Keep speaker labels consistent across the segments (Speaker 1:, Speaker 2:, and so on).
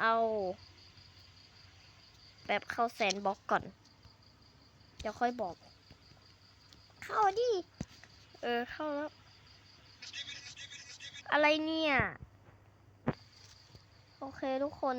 Speaker 1: เอา แบบเข้าแซนบ็อกก่อน เดี๋ยวค่อยบอก เข้าดิ เออ เข้าแล้ว อะไรเนี่ย โอเคทุกคน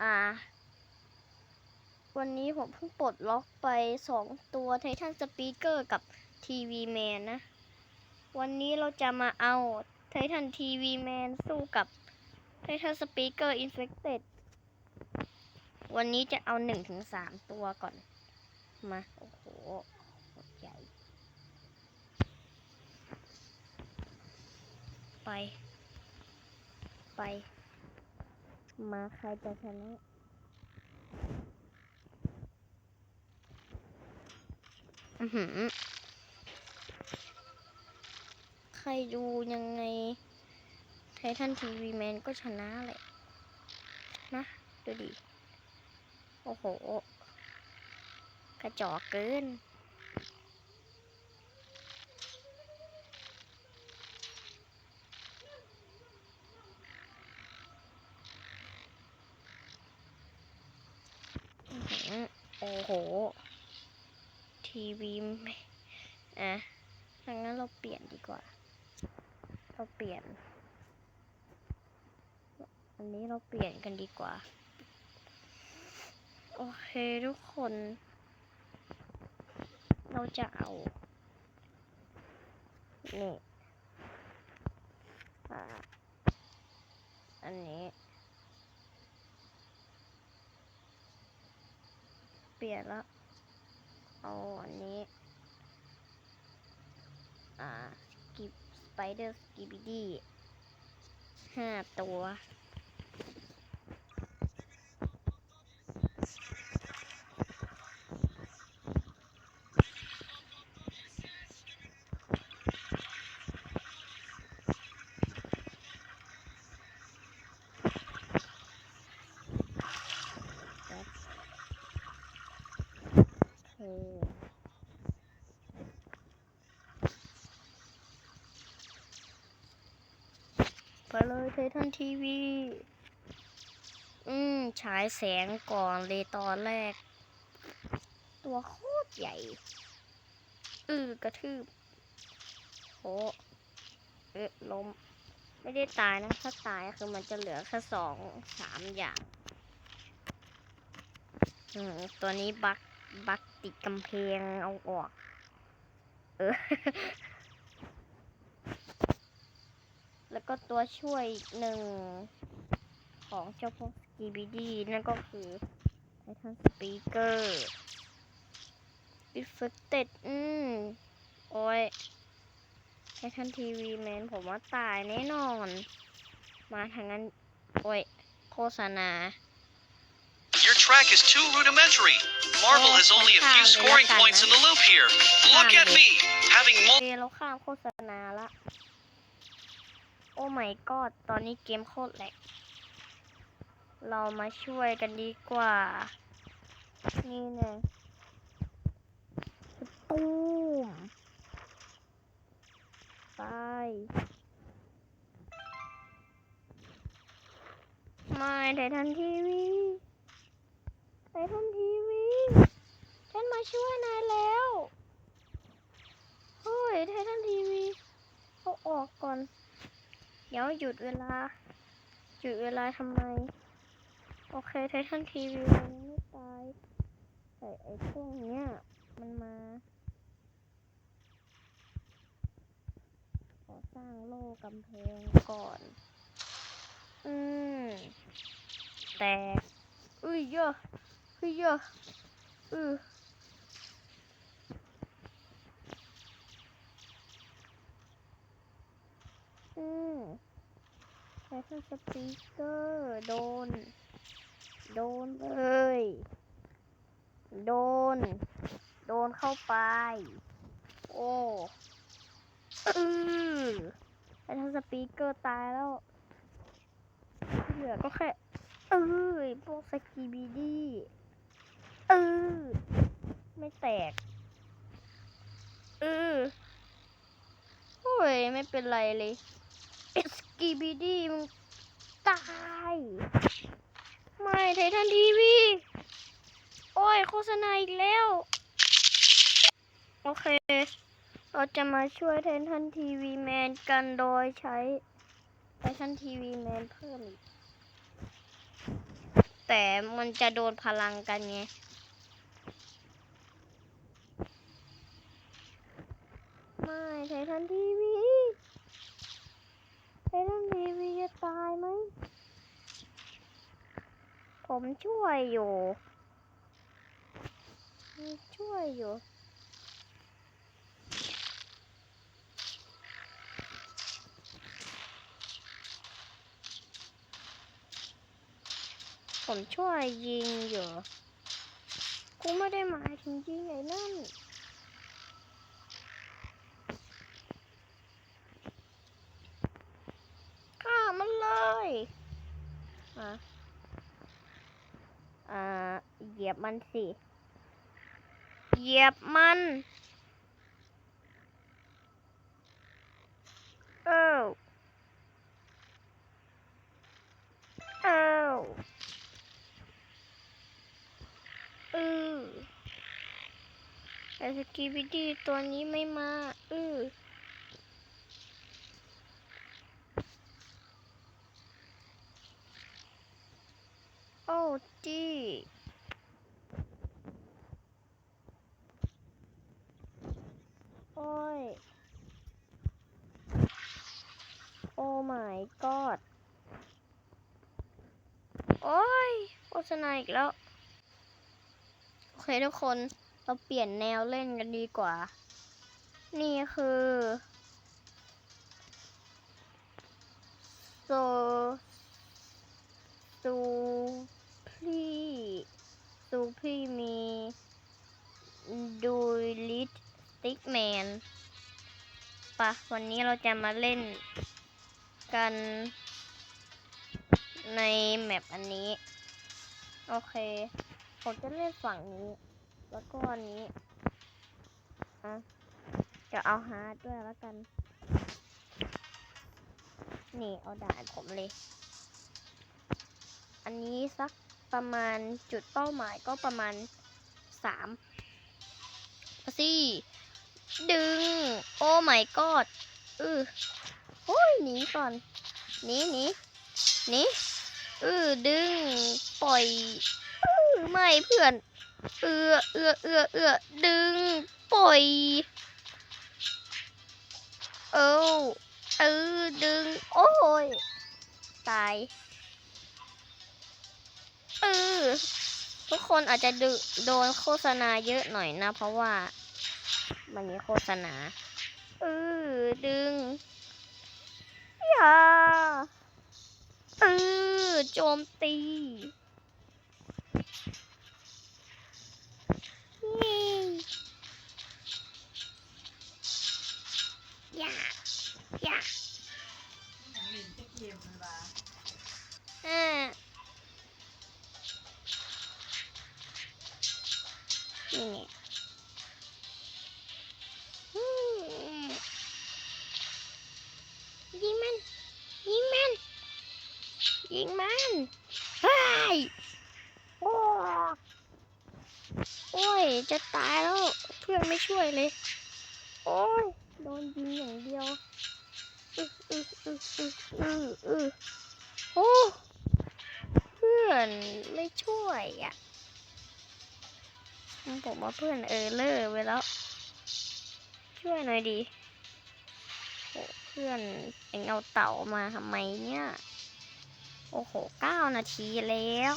Speaker 1: อ่า วันนี้ผมเพิ่งปลดล็อกไปสองตัวไททันสปีกเกอร์กับทีวีแมนนะ วันนี้เราจะมาเอาไททันทีวีแมนสู้กับ ไททันสปีกเกอร์อินเฟคเต็ดวันนี้จะเอาหนึ่งถึงสามตัวก่อน มา โอ้โหใหญ่ ไป ไป มาใครจะชนะอือหือ ใครดูยังไง ททันทีวีแมนก็ชนะแหละนะ ดูดิ โอ้โห กระจอกเกิน โอ้โห ทีวีอะถ้างั้นเราเปลี่ยนดีกว่า เราเปลี่ยน อันนี้เราเปลี่ยนกันดีกว่า โอเคทุกคน เราจะเอานี่อ่าอันนี้ เปลี่ยนแล้วเอาอันนี้ อ่าสกิปสไปเดอร์สกิบิดี้ห้าตัว ไปเลยไททันทีวี อืมฉายแสงก่อนเลยตอนแรก ตัวโคตรใหญ่ อือกระทืบโหเอ๊ะล้ม ไม่ได้ตายนะ ถ้าตายคือมันจะเหลือแค่สองสามอย่าง อืม ตัวนี้บัก บักติดกำแพงเอาออก เออ แล้วก็ตัวช่วยหนึ่งของเจ้าพวกสกีบีดีนั่นก็คือไททันสปีกเกอร์อิฟเฟกเต็ดอืมโอ้ยไททันทีวีแมนผมว่าตายแน่นอน มาทางนั้น โอ้ย โฆษณา
Speaker 2: Your track is too rudimentary. Marvel has only a few scoring points in the loop here. Look at me, having
Speaker 1: โอ
Speaker 2: mul-
Speaker 1: เคเราข้ามโฆษณาละ โอ้ไม่กอดตอนนี้เกมโคตรแหลก เรามาช่วยกันดีกว่า นี่ไงตูมไปไม่ไททันทีวี ไททันทีวี ฉันมาช่วยนายแล้วเฮ้ยไททันทีวีเอาออกก่อน เดี๋ยวหยุดเวลา หยุดเวลาทำไม โอเคไททันทีวีมันไม่ตายแต่ไอ้พวกเนี้ยมันมาขอสร้างโล่กำแพงก่อน อืม แต่อุ้ยเยอะ อุ้ยเยออืออืมไททันสปีกเกอร์โดน โดนเลย โดน โดนเข้าไป โอ้อือไททันสปีกเกอร์ตายแล้ว เหลือก็แค่ เออพวกสกีบีดี้ ตก เออโอ้ย ไม่เป็นไรเลยสกีบีดี้มึงตายไททันทีวี โอ้ย โฆษณาอีกแล้ว โอเค เราจะมาช่วยไททันทีวีแมนกันโดยใช้ไททันทีวีแมนเพิ่มอีกแต่มันจะโดนพลังกันไง ไม่ไททันทีวีไททันทีวีจะตายไหม ผมช่วยอยู่ ช่วยอยู่ผมช่วยยิงอยู่ กูไม่ได้หมายถึงยิงไอ้นั่น ฆ่ามันเลยอะ อ่าเหยียบมันสิ เหยียบมัน เอ้าเอ้าอือแต่สกีบิดี้ตัวนี้ไม่มา อือ โอ้จีโอ้ย โอ้ my god โอ้ยโฆษณาอีกแล้ว โอเคทุกคนเราเปลี่ยนแนวเล่นกันดีกว่า นี่คือ โซซูพีซูพีมีดูลิทสติกแมนปะวันนี้เราจะมาเล่น กันในแมปอันนี้ โอเค ผมจะเล่นฝั่งนี้ แล้วก็อันนี้อะจะเอาฮาร์ดด้วยแล้วกัน นี่เอาด่านผมเลย อันนี้สักประมาณจุดเป้าหมายก็ประมาณสามสิดึง โอ้ my god อือ โอ้ยหนีก่อนหนีหนีหนีเออดึงปล่อยออไม่เพื่อน เอือเอือเอือเอือดึงปล่อยเออเออดึงโอ้ยตายเออทุกคนอาจจะดโดนโฆษณาเยอะหน่อยนะ เพราะว่ามันมีโฆษณาเออดึง อะเออโจมตีนี่อย่าอย่า โอ้ย จะตายแล้ว เพื่อนไม่ช่วยเลย โอ้ย โดนยิงอย่างเดียวอึออึออึออึออึอโอ้เพื่อนไม่ช่วยอะผมว่าเพื่อนเออเลอร์ไปแล้ว ช่วยหน่อยดีโอ้เพื่อนเอ็งเอาเต่ามาทำไมเนี่ย โอ้โหเก้านาทีแล้ว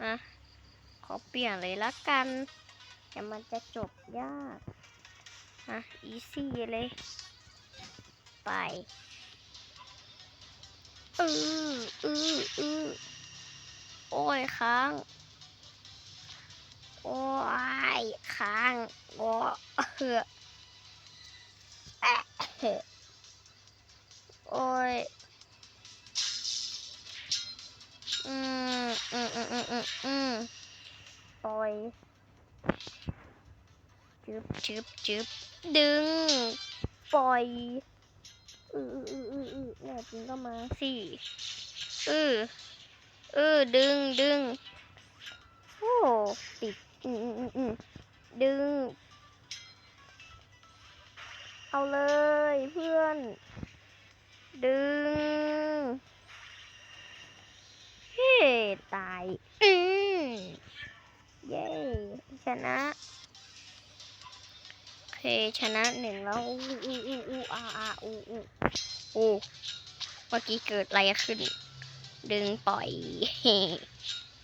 Speaker 1: อะขอเปลี่ยนเลยละกันแต่มันจะจบยากอะอีซี่เลย ไปเออเออเออโอ้ยค้าง โอ้ยค้างโอ้เหอะเหือโอ้ย อืมอืมอืมอืมปล่อยจึบจึบจึบดึง ปล่อยอืออืออืออืออืแน่จริงก็มาสิเออเออดึงดึงโอ้ติดอืมอืมอืมอืมดึง เอาเลยเพื่อน ดึง เฮ้ ตาย อืมเย้ชนะโอเคชนะหนึ่งแล้วอู้อู้อู้อู้อาอาอู้อู้อู้เมื่อกี้เกิดอะไรขึ้น ดึงปล่อย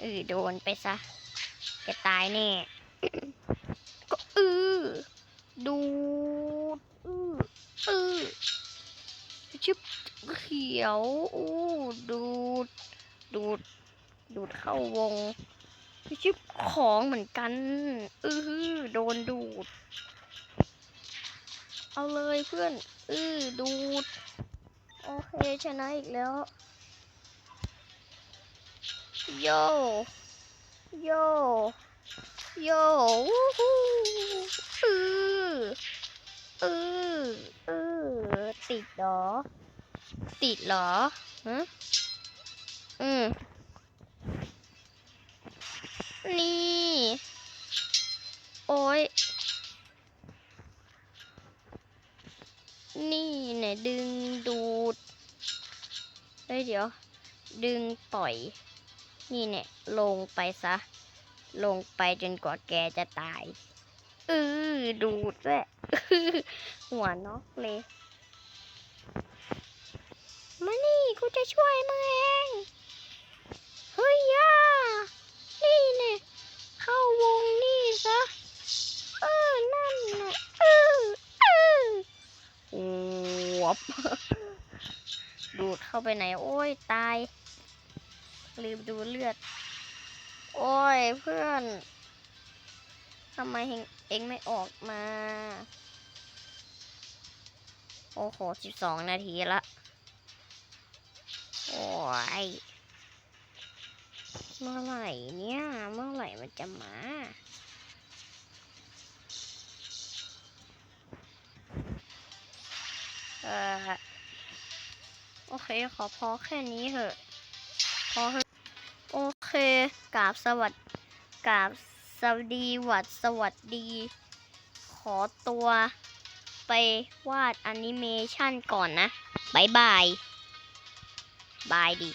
Speaker 1: เออโดนไปซะแกตายแน่ก็อือดูอืออือชิบเขียวอู้ดูดดูด ดูดเข้าวงชิบของเหมือนกันอืออโดนดูด เอาเลยเพื่อนอือดูด โอเคชนะอีกแล้วโยโยโยวู้ฮู้อืออืออือติดหรอ ติดหรอฮะอืม นี่ โอ้ย นี่เนี่ยดึงดูดเฮ้ยเดี๋ยว ดึงปล่อย นี่เนี่ยลงไปซะ ลงไปจนกว่าแกจะตายเออดูดด้วยหัวน็อกเลยมานี่กูจะช่วยมึงเอง เฮ้ยยา วบ ดูดเข้าไปไหน โอ้ย ตายลืมดูเลือด โอ้ย เพื่อนทำไมเองเองไม่ออกมา โอ้โหสิบสองนาทีละ โอ้ย เมื่อไหร่เนี่ย เมื่อไหร่มันจะมา เค ขอพอแค่นี้เถอะ พอเถอะโอเคกราบสวัสดีกราบสวัสดีหวัดสวัสดี ขอตัวไปวาดแอนิเมชันก่อนนะบายบาย บายดี